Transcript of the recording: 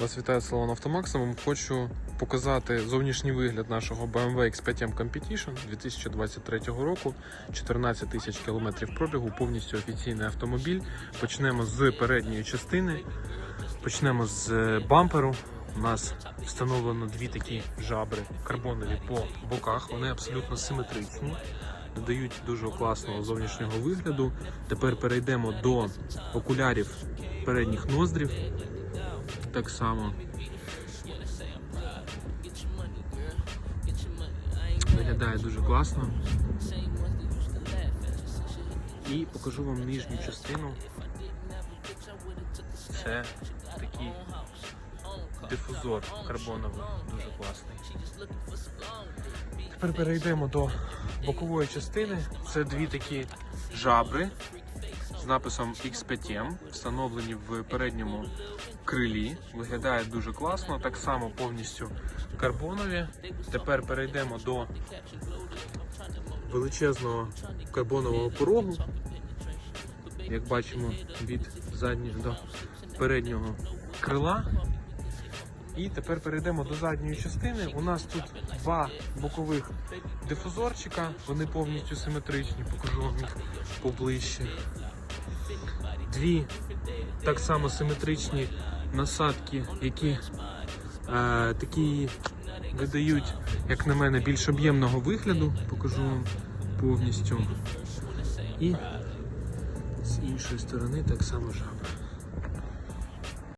Вас вітає салон Автомаксимум. Хочу показати зовнішній вигляд нашого BMW X5M Competition 2023 року. 14 тисяч кілометрів пробігу, повністю офіційний автомобіль. Почнемо з передньої частини. Почнемо з е, бамперу. У нас встановлено дві такі жабри карбонові по боках. Вони абсолютно симетричні, додають дуже класного зовнішнього вигляду. Тепер перейдемо до окулярів передніх ноздрів. Так само. Виглядає дуже класно. І покажу вам нижню частину. Це такий дифузор карбоновий, дуже класний. Тепер перейдемо до бокової частини. Це дві такі жабри написом X5M, встановлені в передньому крилі. Виглядає дуже класно, так само повністю карбонові. Тепер перейдемо до величезного карбонового порогу. Як бачимо, від заднього до переднього крила. І тепер перейдемо до задньої частини. У нас тут два бокових дифузорчика, вони повністю симетричні, покажу вам їх поближче. Дві так само симетричні насадки, які е, такі видають, як на мене, більш об'ємного вигляду. Покажу вам повністю. І з іншої сторони так само жабра.